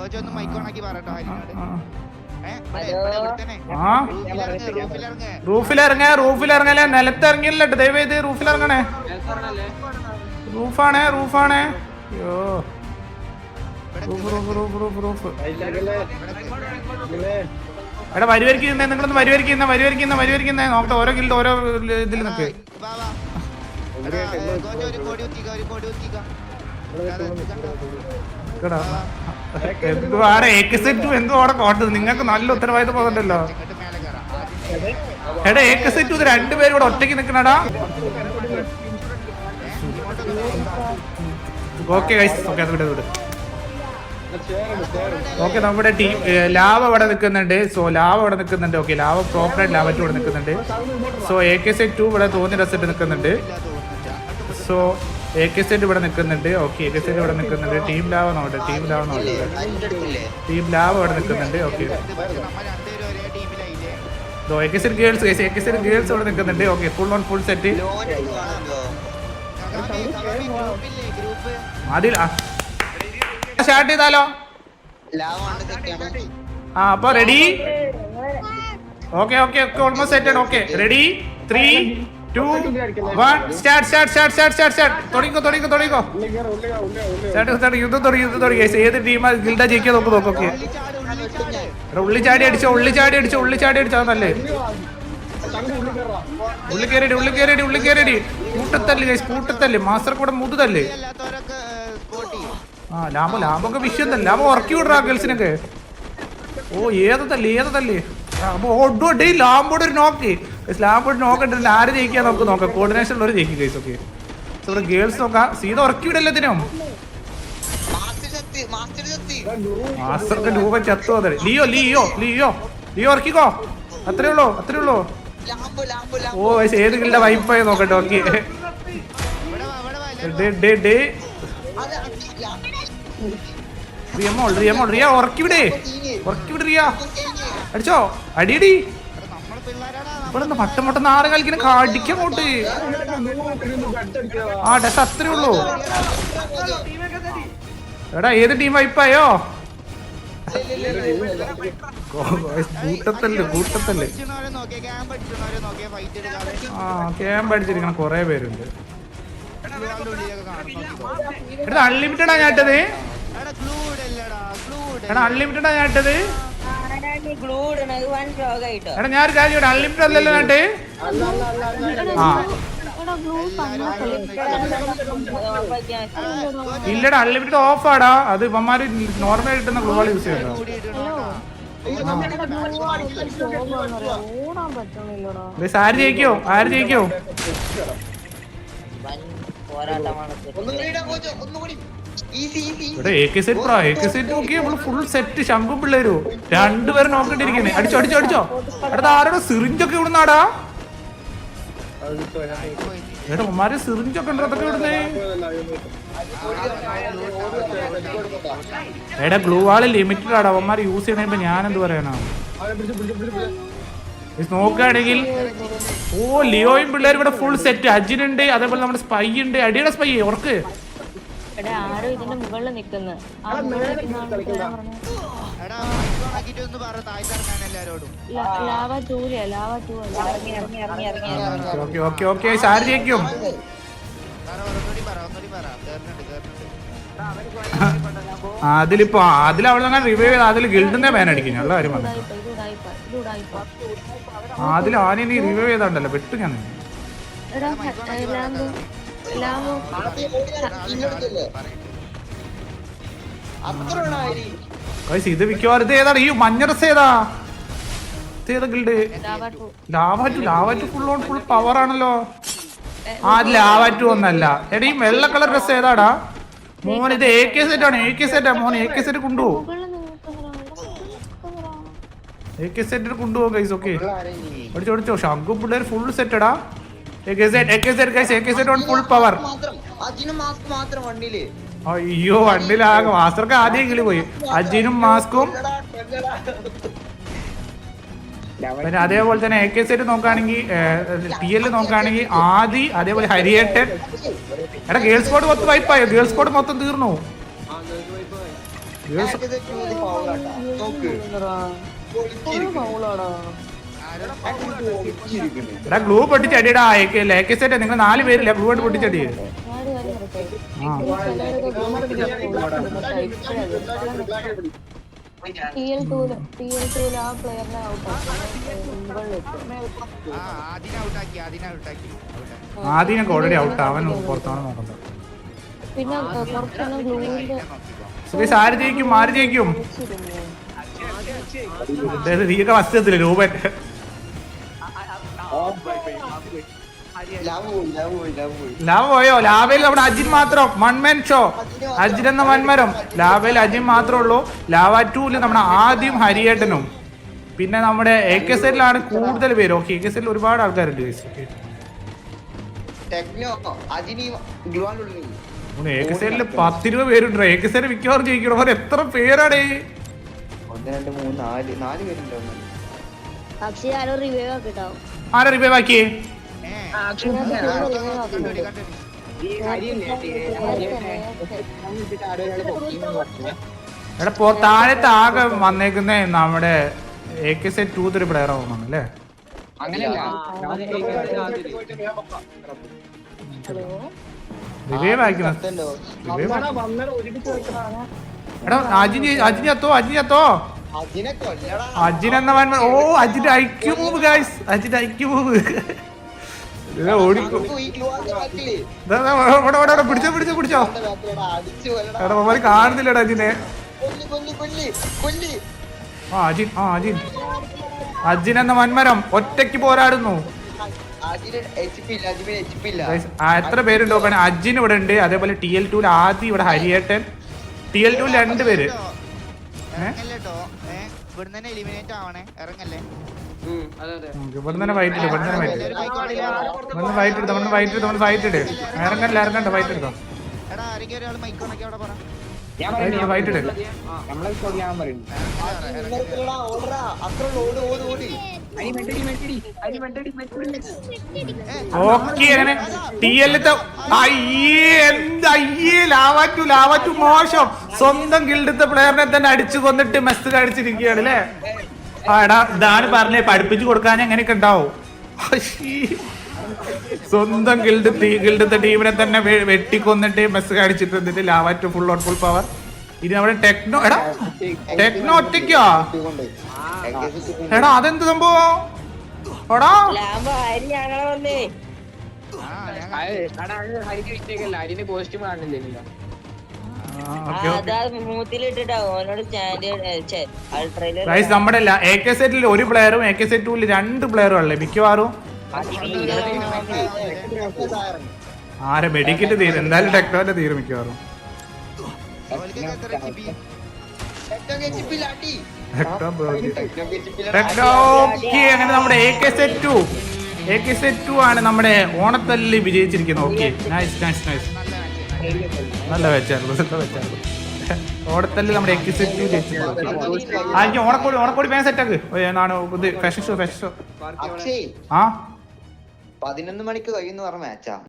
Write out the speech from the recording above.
Coach ഒന്ന് ഹരിനോട്. ഇവിടെ, ഇവിടെ തന്നെ. ആ. റൂഫിലിറങ്ങ്, റൂഫിലിറങ്ങ്. റൂഫിലിറങ്ങ റൂഫിലിറങ്ങല്ലേ? നിലത്ത് ഇറങ്ങിയില്ല ദയവ് ചെയ്ത് റൂഫിലിറങ്ങണേ. റൂഫാണേ റൂഫാണേ. അയ്യോ. Roof roof roof roof roof. എടാ വരുവരിക്കുന്നേ നിങ്ങളൊന്ന് വരുവരിക്കുന്ന വരുവരിക്കുന്ന വരുവരിക്കുന്നേ നോക്കട്ടെ ഓരോ ഗിൽഡ് ഓരോ ഇതിൽ നിൽക്ക് വാ, വാ. എടാ, നിങ്ങൾക്ക് നല്ല ഉത്തരവാദിത്വം പോകണ്ടല്ലോ എടാ എ കെ ഏക്കസെറ്റു ഇത് രണ്ടുപേരും കൂടെ ഒറ്റയ്ക്ക് നിൽക്കണടാ. ഓക്കെ ഓക്കെ അത് വിട് ഓക്കെ നമ്മുടെ ടീം ലാവ് അവിടെ നിൽക്കുന്നുണ്ട്. സോ ലാവ് അവിടെ നിൽക്കുന്നുണ്ട്. ഓക്കെ ലാവ് പ്രോപ്പറായിട്ട് ലാവ ഇവിടെ നിൽക്കുന്നുണ്ട്. So A K set to ഇവിടെ തോന്നി രസിട്ട് നിൽക്കുന്നുണ്ട്. സോ എ കെ സെന്റ് ഇവിടെ നിൽക്കുന്നുണ്ട്. ഓക്കെ എ കെ സെന്റ് ഇവിടെ നിൽക്കുന്നുണ്ട്. ടീം ലാവ നോട്ടെ ടീം ലാവ നോട്ടെ ടീം ലാവ ഇവിടെ നിൽക്കുന്നുണ്ട്. Okay A K saint girls A K saint girls ഇവിടെ നിൽക്കുന്നുണ്ട്. Okay full on full set അതിൽ സ്റ്റാർട്ട് ചെയ്താലോ? ആ അപ്പൊ ready okay okay almost set ആണ്. Okay ready three two one start start start start start start തുടങ്ങിക്കോ തുടങ്ങിക്കോ തുടങ്ങിക്കോ. സ്റ്റാർട്ട് സ്റ്റാർട്ട് യുദ്ധം തുടങ്ങി യുദ്ധം തുടങ്ങി. Guys, ഏത് ടീമാ ഗിൽഡ ജയിക്കാൻ നോക്ക് നോക്ക് ഓക്കെ ഉള്ളിച്ചാട് ഉള്ളിച്ചാട് ഉള്ളി ചാടി അടിച്ചോ ഉള്ളി ചാടി അടിച്ചോ. ഉള്ളി ചാടി അടിച്ചോ നല്ലേ ഉള്ളി കയറി ഉള്ളി കയറി ഉള്ളി കയറി കൂട്ടത്തല്ല് ഗൈസ് കൂട്ടത്തല്ല്. മാസ്റ്റർ കൂടെ മുതുതല്ലേ. ആ ലാഭം ലാഭമൊക്കെ വിഷയം ലാഭം ഉറക്കി വിടറാ ഗേൾസിനൊക്കെ. ഓ ഏത് തല്ലേ ഏത് തല്ലേ? ലാമ്പോട് ഒരു നോക്ക് ലാമ്പോട് നോക്കണ്ട ആര് ജയിക്കാൻ നമുക്ക് നോക്കാം. കോർഡിനേഷൻ ഉള്ളവർ ജയിക്കും ഗൈസ് ഓക്കെ ഇവിടെ ഗേൾസ് നോക്കാം. സീത ഉറക്കി വിടല്ലോ ഇതിനും മാസ്റ്റർക്ക് രൂപ ചത്തു അതെ. ലിയോ ലിയോ ലിയോ ലിയോ ഉറക്കിക്കോ. അത്രേ ഉള്ളൂ അത്രേ ഉള്ളൂ. ഓ പക്ഷെ ഏത് ഗിൽഡ വൈപ്പായി നോക്കട്ടെ ഓക്കെ റിയ ഉറക്കി വിടേ ഉറക്കി വിട് റിയ. അടിച്ചോ. അടിയടി. പിള്ളേരാടാ പട്ടം പൊട്ടം ആറ് കളിക്കണ കാടിക്കങ്ങോട്ട് ആ ഡസ് അത്രേ ഉള്ളൂ. എടാ ഏത് ടീം വൈപ്പായോ കൂട്ടത്തല്ലേ കൂട്ടത്തല്ലേ. ആ ക്യാമ്പ് അടിച്ചിരിക്കണം കൊറേ പേരുണ്ട്. എടാ അൺലിമിറ്റഡാ ഞാട്ടത് എടാ അൺലിമിറ്റഡാ ഞാട്ടത് എടാ ഞാൻ ഒരു കാര്യം ഇവിടെ അൺലിമിറ്റഡ് അല്ലല്ലോ നാട്ട് ആ. ഇല്ലടാ അൺലിമിറ്റഡ് ഓഫ് ആടാ. അത് ഇവന്മാര് നോർമൽ കിട്ടുന്ന ഗ്ലൂ യൂസ് ഗയ്സ്, ആര് ജയിക്കോ ആര് ജയിക്കോ ഒന്നും പോരാട്ടമാണ്. ഇവിടെ A K set pro A K set നോക്കി നമ്മൾ ഫുൾ സെറ്റ് ശംഖും പിള്ളേരും. രണ്ടുപേരും നോക്കിട്ടിരിക്കണേ അടിച്ചോ അടിച്ചോ അടിച്ചോ. എടാ ആരോടോ സിറിഞ്ചൊക്കെ ഇവിടുന്നാടാ? എടാ ഉമ്മാരെ സിറിഞ്ചൊക്കെ ഉണ്ടോ? അതൊക്കെ ഇവിടുന്നേ എടാ ഗ്ലൂ വാൾ ലിമിറ്റഡ് ആടാ. അവന്മാർ യൂസ് ചെയ്യണ ഞാൻ എന്ത് പറയണോ നോക്കുകയാണെങ്കിൽ ഓ ലിയോയും പിള്ളേരും ഇവിടെ ഫുൾ സെറ്റ് അജിനുണ്ട് അതേപോലെ നമ്മുടെ സ്പൈ ഉണ്ട്. അടിയുടെ സ്പൈ ഉറക്ക്. എടാ ആരോ ഇതിന്റെ മുകളിൽ നിക്കുന്നു. Lava lava okay okay okay അതിലിപ്പോ അതിൽ അവളെ റിവൈവ് ചെയ്ത് അതിൽ ഗിൽഡിന്റെ ബാൻ അടിക്കും ഉള്ള കാര്യം പറഞ്ഞു അതിൽ ആനെ നീ റിവൈവ് ചെയ്താണ്ടല്ലോ പെട്ടു ഞാൻ. ഇത് മിക്കവാറും ഇത് ഏതാണ്? ഈ മഞ്ഞറസ് ഏതാ? ഇത് ഏതാ ഗിൽഡ് ലാവാറ്റു ലാവാറ്റു ഫുൾ ഓൺ ഫുൾ പവർ ആണല്ലോ. ആ ലാവാറ്റു ഒന്നല്ല. എടാ ഈ വെള്ള കളർ ഡ്രസ് ഏതാടാ? മോൻ ഇത് എ കെ സെറ്റ് ആണ് എ കെ സെറ്റാ മോൻ എ കെ സെറ്റ് കൊണ്ടുപോകും. എ കെ സെറ്റ് കൊണ്ടുപോകും ഗൈസ് ഓക്കെ പഠിച്ചോ പഠിച്ചോ. ശംഖു പിള്ളേർ ഫുൾ സെറ്റടാ ഫുൾ പവർ അയ്യോ വണ്ടിയിലാകെ മാസ്റ്റർക്ക് ആദ്യം എങ്കിലും പോയി. അജിനും മാസ്കും പിന്നെ അതേപോലെ തന്നെ എ കെ സെറ്റ് നോക്കുകയാണെങ്കിൽ ടി എൽ നോക്കുകയാണെങ്കിൽ ആദി അതേപോലെ ഹരിയേട്ടൻ. എടാ ഗേൾസ് കോഡ് മൊത്തം വൈപ്പായോ ഗേൾസ് കോഡ് മൊത്തം തീർന്നു? നോക്ക്. എടാ ഗ്ലൂ പൊട്ടിച്ചടിയടാ. എ കെ സെറ്റ് നിങ്ങൾ നാല് പേരില്ല ഗ്ലൂ ആയിട്ട് പൊട്ടിച്ചടി? ഞാനൊരു കാര്യം പറയട്ടെ ആ T L tool T L tool ആ. പ്ലെയറിനെ ഔട്ടാക്കി മുകളിലിട്ട് ആ അതിനെ ഔട്ടാക്കി അതിനെ ഔട്ടാക്കി ഔട്ടാക്കി. ആദ്യമൊക്കെ ഓൾറെഡി ഔട്ട് അവൻ പുറത്താണ് നോക്കുന്നത് പിന്നെ ആര് ജയിക്കും ആര് ജയിക്കും നീയൊക്കെ വസ്തുത്തില്ല രൂപൻ ലാവ് പോയി ലാവ് പോയി ലാവ് പോയി. ലാഭ പോയോ? ലാഭയിൽ നമ്മുടെ അജിൻ മാത്രം. വൺമാൻ ഷോ അജിൻ എന്ന വൻമരം ലാവയിൽ അജിൻ മാത്രമേ ഉള്ളൂ. ലാവ ടൂൽ നമ്മുടെ ആദ്യം ഹരിയേട്ടനും. പിന്നെ നമ്മുടെ എ കെ സെറ്റിലാണ് കൂടുതൽ പേര്. ഓക്കെ എ കെ സെല്ലിൽ ഒരുപാട് ആൾക്കാരുണ്ട്. എ കെ പത്തിരുപത് പേരുണ്ട്. എ കെ സെറ്റ് മിക്കവാറും ജയിക്കണം അവർ എത്ര പേരാടേ ഒന്ന് രണ്ട് മൂന്ന് നാല് നാല് പേരുണ്ടോ പക്ഷേ ആരോ ആരാ റിവൈവ് ആക്കിയേ? എടാ പോ താഴത്തെ ആകെ വന്നേക്കുന്ന നമ്മുടെ എ കെ സെ ടൂ ത്രീ പ്ലെയർ ആവുന്നു അല്ലേ? റിവൈവ് എടാ ഓ അജിന്റെ ഐക്യൂബ് മൂവ് ഗായ്സ് അജിന്റെ ഐക്യൂബ് മൂവ് പിടിച്ചോ പിടിച്ചോ കൊല്ലടാ എടാ മൊബൈൽ കാണുന്നില്ലടാ അജിനെ. ആ അജിൻ ആ അജിൻ. അജിൻ എന്ന വൻമരം ഒറ്റയ്ക്ക് പോരാടുന്നു. എത്ര പേരുണ്ട് അജിൻ ഇവിടെ ഉണ്ട്. അതേപോലെ ടി എൽ ടൂൽ ആദ്യം ഇവിടെ ഹരിയേട്ടൻ. ടി എൽ ടൂൽ രണ്ട് പേര്. ഇറങ്ങല്ലേ ട്ടോ. ഏ, ഇവിടുന്ന് തന്നെ എലിമിനേറ്റ് ആവണേ. ഇറങ്ങല്ലേ? ഇവിടുന്ന് തന്നെ വൈറ്റ് ഇട് ഇവിടുന്ന് തന്നെ വൈറ്റ് ഇട്. ഇവിടെ ഫൈറ്റ് എടുത്തോ ഇവിടെ വൈറ്റ് എടുത്തോ ഇവിടെ ഫൈറ്റ് ഇട് ഇറങ്ങല്ല ഇറങ്ങണ്ട വൈറ്റ് എടുത്തോ. എടാ ആരെങ്കിലും ഒരാൾ മൈക്കോണൊക്കെ അവിടെ പറ. ഓക്കെ അങ്ങനെ ടി എല്ലത്തെ അയ്യേ ലാവാറ്റു ലാവാറ്റു മോശം. സ്വന്തം ഗിൽഡത്തെ പ്ലെയറിനെ തന്നെ അടിച്ചു കൊന്നിട്ട് മെസ്സേജ് അടിച്ചിരിക്കുകയാണ് അല്ലേ? ആടാ എടാ ഇതാണ് പറഞ്ഞേ പഠിപ്പിച്ചു കൊടുക്കാൻ എങ്ങനെയൊക്കെ ഉണ്ടാവും. സ്വന്തം ഗിൽഡ് ഗിൽഡത്തെ ടീമിനെ തന്നെ വെട്ടിക്കൊന്നിട്ട് ബസ് കാണിച്ചിട്ട് എന്നിട്ട് ലാവാറ്റ് ഫുൾ ഓൺ ഫുൾ പവർ ഇനി അവിടെ ടെക്നോ എടാ ടെക്നോ ഒറ്റയ്ക്കോ? എടാ അതെന്ത് സംഭവം? എടാ. നമ്മുടെ എ കെ സെറ്റിൽ ഒരു പ്ലെയറും എ കെ സെറ്റ് ടൂൽ രണ്ട് പ്ലെയറും അല്ലേ? മിക്കവാറും. ആരെ മെഡിക്കറ്റ് തീരും? എന്തായാലും ടെക്ടോന്റെ തീരും മിക്കവാറും. അങ്ങനെ നമ്മുടെ സെറ്റ് സെറ്റ് ആണ് നമ്മുടെ ഓണത്തല്ലിൽ വിജയിച്ചിരിക്കുന്നത്. ഓക്കെ നൈസ് നൈസ് നൈസ് നല്ല വെച്ചായിരുന്നു നല്ല വെച്ചായിരുന്നു ഓണത്തല്ലി നമ്മുടെ എ കെ സെറ്റ് ടു ജയിച്ചിട്ടുണ്ട് ആ എനിക്ക് ഓണക്കോടി ഓണക്കോടി പേ സെറ്റാക്ക് നാണ് ഫാഷൻ ഷോ ഫാഷൻ ഷോ ആ? പതിനൊന്ന് മണിക്ക് കഴിയുന്ന പറഞ്ഞ മാച്ചാ